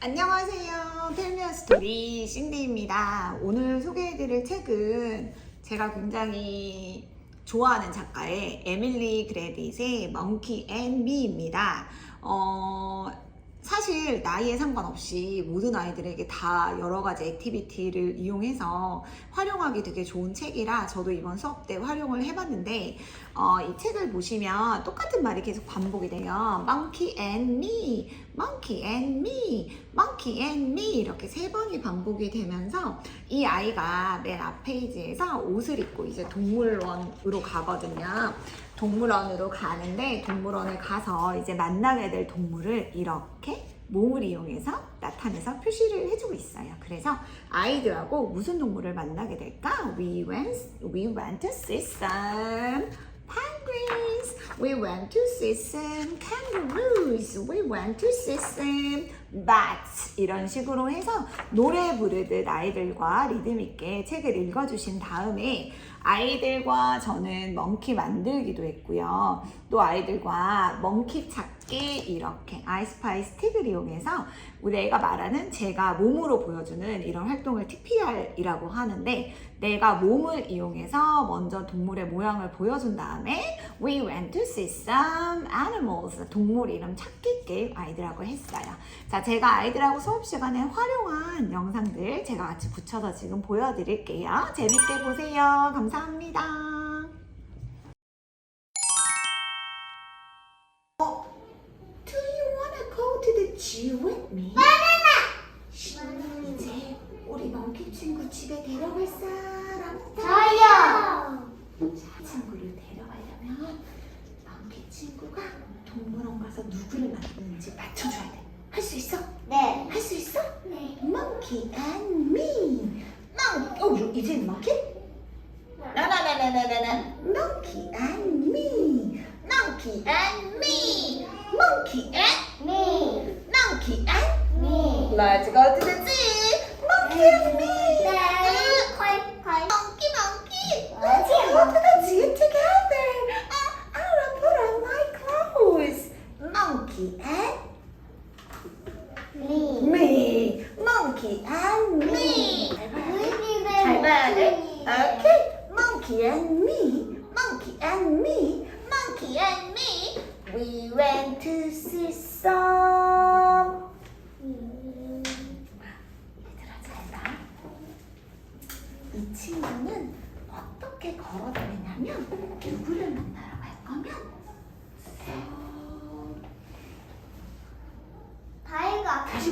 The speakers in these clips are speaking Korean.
안녕하세요. 텔미어 스토리 신디입니다. 오늘 소개해드릴 책은 제가 굉장히 좋아하는 작가의 에밀리 그레빗의 Monkey and Me입니다. 어, 사실 나이에 상관없이 모든 아이들에게 다 여러 가지 액티비티를 이용해서 활용하기 되게 좋은 책이라 저도 이번 수업 때 활용을 해봤는데 어, 이 책을 보시면 똑같은 말이 계속 반복이 돼요. Monkey and me, Monkey and me, Monkey and me 이렇게 세 번이 반복이 되면서 이 아이가 맨 앞 페이지에서 옷을 입고 이제 동물원으로 가거든요. 동물원으로 가는데 동물원에 가서 이제 만나게 될 동물을 이렇게 몸을 이용해서 나타내서 표시를 해주고 있어요. 그래서 아이들하고 무슨 동물을 만나게 될까? We went, we went to see some penguins. We went to see some kangaroos. We went to see some bats. 이런 식으로 해서 노래 부르듯 아이들과 리듬 있게 책을 읽어주신 다음에 아이들과 저는 멍키 만들기도 했고요. 또 아이들과 멍키 찾기 이렇게 아이스파이 스틱을 이용해서 우리 애가 말하는 제가 몸으로 보여주는 이런 활동을 TPR이라고 하는데 내가 몸을 이용해서 먼저 동물의 모양을 보여준 다음에 We went to see some animals 동물 이름 찾기 게임 아이들하고 했어요. 자, 제가 아이들하고 수업 시간에 활용한 영상들 제가 같이 붙여서 지금 보여드릴게요. 재밌게 보세요. 감사합니다. Zoo with me? 이제 우리 멍키 친구 집에 데려갈 사람 저요. 자, 친구를 데려가려면 멍키 친구가 동물원 가서 누구를 만드는지 맞춰줘야 돼. 할 수 있어? 네. 할 수 있어? 네. Monkey and me. Mon 어, 이제 monkey? 나나나나나나. Monkey and me. Monkey and me. Monkey and 미. monkey and. 미. Let's go to the zoo. Monkey and me. 네. 컬, 컬. Monkey, monkey. Let's go to the zoo together. Uh, I wanna put on my clothes. Monkey and 미. me. Monkey and me. 잘 봐야 돼. Okay. Monkey and me. Monkey and me. Monkey and me. We went to see some.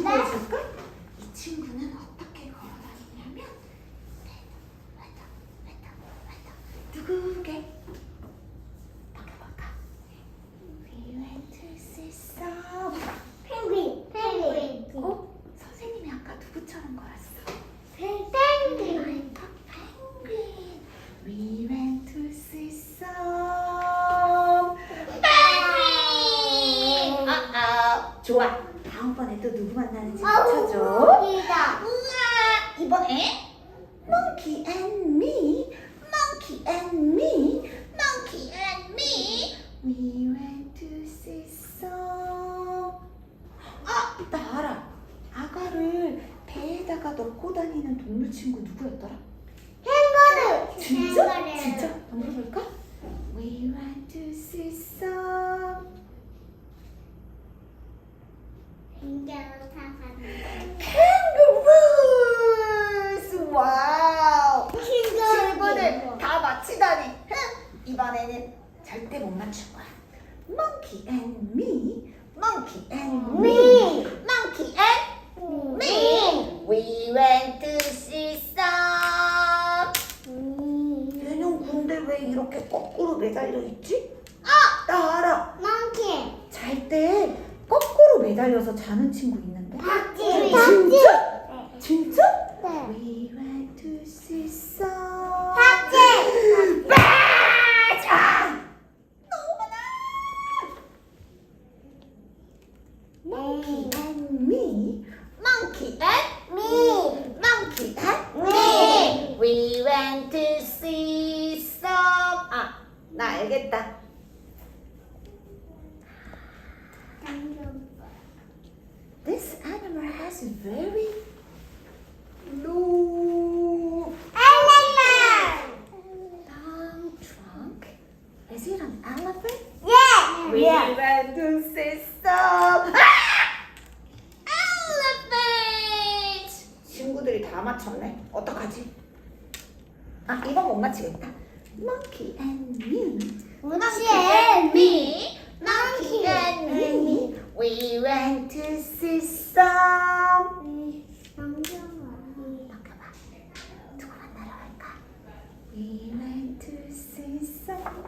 근데 보여줄까? 이 친구는 어떻게 걸어 다니냐면 왔다 왔다 왔다 누구게 바까 바까 We went to see some 펭귄. 펭귄. 어? 선생님이 아까 누구처럼 걸었어? 펭귄. penguin. We went to see some penguin. 아, 좋아. 다음번에 또 누구 만나는지 맞춰줘. 우와, 이번에 monkey and me, monkey and me, monkey and me. We went to see some. 아, 나 알아. 아가를 배에다가 넣고 다니는 동물 친구 누구였더라? 캥거루. 진짜? 진짜? 한번 물어볼까? We went to see some 캥거루 타사는. kangaroos. 와우. 친구들 캥거루. 다 맞히다니. 흥, 이번에는 절대 못 맞출 거야. Monkey and me, monkey and me, 미. monkey and me. We went to see some. 미. 얘는 근데 왜 이렇게 거꾸로 매달려 있지? 아, 나 알아. 멍키. 잘 때 거꾸로 매달려서 자는 친구 있는데. 박쥐. 진짜? 네. 진짜? 네. We went to see some. 박쥐. 맞아. 너무나. Monkey and me. Monkey and 미. monkey and 미. We went to see some. 아, 나 알겠다. Very low Elephant. long trunk. Is it an elephant? Yeah. We want to see some. Elephant. 친구들이 다 맞췄네. 어떡하지? 아, 이번 못 맞히겠다. Monkey and me. Monkey and me. We went to see some. We went to see some.